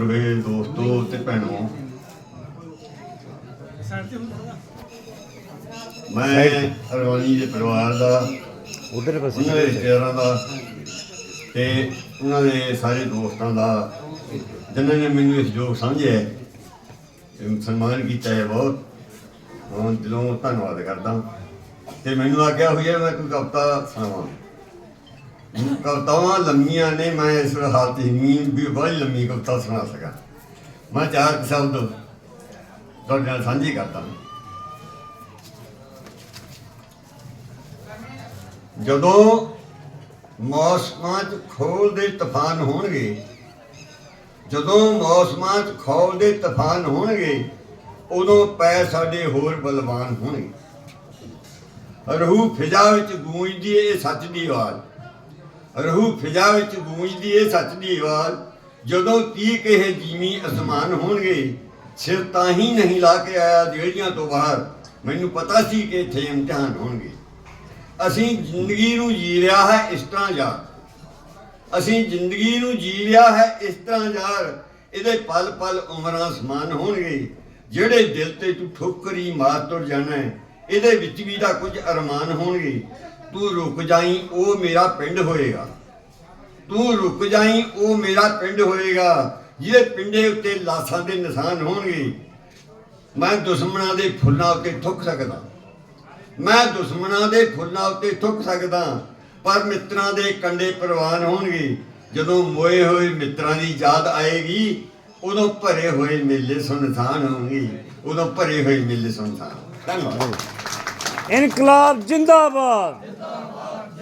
ਹੋਏ ਦੋਸਤੋ ਤੇ ਭੈਣੋ। ਮੈਂ ਅਰਵਾਨੀ ਦੇ ਪਰਿਵਾਰ ਦਾ ਉਧਰ ਬਸ। ਦੇ ਰਿਸ਼ਤੇਦਾਰਾਂ ਦਾ ਤੇ ਉਹਨਾਂ ਦੇ ਸਾਰੇ ਦੋਸਤਾਂ ਦਾ ਜਿਨ੍ਹਾਂ ਨੇ ਮੈਨੂੰ ਇਸ ਯੋਗ ਸਮਝਿਆ ਸਨਮਾਨ ਕੀਤਾ ਹੈ ਬਹੁਤ। ਹਾਂ ਦਿਲੋਂ ਧੰਨਵਾਦ ਕਰਦਾ। ਤੇ ਮੈਨੂੰ ਆਗਿਆ ਹੋਈ ਹੈ ਮੈਂ ਕੋਈ ਕਵਿਤਾ ਸੁਣਾਵਾਂ? ਕਵਿਤਾਵਾਂ ਲੰਮੀਆਂ ਨੇ, ਮੈਂ ਇਸ ਹਾਲਤ ਹੀ ਨਹੀਂ, ਵੀ ਬੜੀ ਲੰਮੀ ਕਵਿਤਾ ਸੁਣਾ ਸਕਾਂ। ਮੈਂ ਚਾਰ ਸ਼ਬਦ ਤੁਹਾਡੇ ਨਾਲ ਸਾਂਝੀ ਕਰਦਾ ਜਦੋਂ ਮੌਸਮਾਂ 'ਚ ਖੋਲ ਦੇ ਤੂਫਾਨ ਹੋਣਗੇ, ਜਦੋਂ ਮੌਸਮਾਂ 'ਚ ਖੋਲ ਦੇ ਤੂਫਾਨ ਹੋਣਗੇ, ਉਦੋਂ ਪੈ ਸਾਡੇ ਹੋਰ ਬਲਵਾਨ ਹੋਣਗੇ। ਰਹੂ ਫਿਜ਼ਾ ਵਿੱਚ ਗੂੰਜਦੀ ਏ, ਇਹ ਸੱਚ ਦੀ ਆਵਾਜ਼। ਰਹੂ ਫਿਜ਼ਾ ਵਿੱਚ ਗੂੰਜਦੀ ਏ ਸੱਚ ਦੀ ਆਵਾਜ਼ ਜਦੋਂ ਤੀ ਕਹੇ ਜੀਵੀ ਅਸਮਾਨ ਹੋਣਗੇ ਸਿਰ ਤਾਂ ਹੀ ਨਹੀਂ ਲਾ ਕੇ ਆਇਆ ਜਿਹੜੀਆਂ ਤੋਂ ਬਾਹਰ। ਮੈਨੂੰ ਪਤਾ ਸੀ ਕਿ ਇੱਥੇ ਇਮਤਿਹਾਨ ਹੋਣਗੇ। ਅਸੀਂ ਜ਼ਿੰਦਗੀ ਨੂੰ ਜੀ ਰਿਹਾ ਹੈ ਇਸ ਤਰ੍ਹਾਂ ਯਾਰ ਅਸੀਂ ਜ਼ਿੰਦਗੀ ਨੂੰ ਜੀ ਰਿਹਾ ਹੈ ਇਸ ਤਰ੍ਹਾਂ ਯਾਰ ਇਹਦੇ ਪਲ ਪਲ ਉਮਰਾਂ ਸਮਾਨ ਹੋਣਗੇ। ਜਿਹੜੇ ਦਿਲ ਤੇ ਤੂੰ ਠੋਕਰੀ ਮਾਰ ਤੁਰ ਜਾਣਾ ਹੈ, ਇਹਦੇ ਵਿੱਚ ਵੀ ਦਾ ਕੁਝ ਅਰਮਾਨ ਹੋਣਗੇ। ਤੂੰ ਰੁਕ ਜਾਈ, ਉਹ ਮੇਰਾ ਪਿੰਡ ਹੋਏਗਾ। ਤੂੰ ਰੁਕ ਜਾਈ, ਉਹ ਮੇਰਾ ਪਿੰਡ ਹੋਏਗਾ। ਜਿਹਦੇ ਪਿੰਡੇ ਉੱਤੇ ਲਾਸਾਂ ਦੇ ਨਿਸ਼ਾਨ ਹੋਣਗੇ। ਮੈਂ ਦੁਸ਼ਮਣਾਂ ਦੇ ਫੁੱਲਾਂ ਉੱਤੇ ਥੁੱਕ ਸਕਦਾ। ਮੈਂ ਦੁਸ਼ਮਣਾਂ ਦੇ ਫੁੱਲਾਂ ਉੱਤੇ ਥੁੱਕ ਸਕਦਾ। ਪਰ ਮਿੱਤਰਾਂ ਦੇ ਕੰਡੇ ਪ੍ਰਵਾਨ ਹੋਣਗੇ। ਜਦੋਂ ਮੋਏ ਹੋਏ ਮਿੱਤਰਾਂ ਦੀ ਯਾਦ ਆਏਗੀ, ਉਦੋਂ ਭਰੇ ਹੋਏ ਮੇਲੇ ਸੁਨਸਾਨ ਹੋਣਗੇ। ਉਦੋਂ ਭਰੇ ਹੋਏ ਮੇਲੇ ਸੁਨਸਾਨ। ਧੰਨਵਾਦ। ਇਨਕਲਾਬ ਜਿੰਦਾਬਾਦ।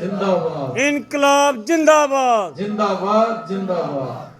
ਜਿੰਦਾਬਾਦ। ਇਨਕਲਾਬ ਜਿੰਦਾਬਾਦ। ਜਿੰਦਾਬਾਦ ਜਿੰਦਾਬਾਦ।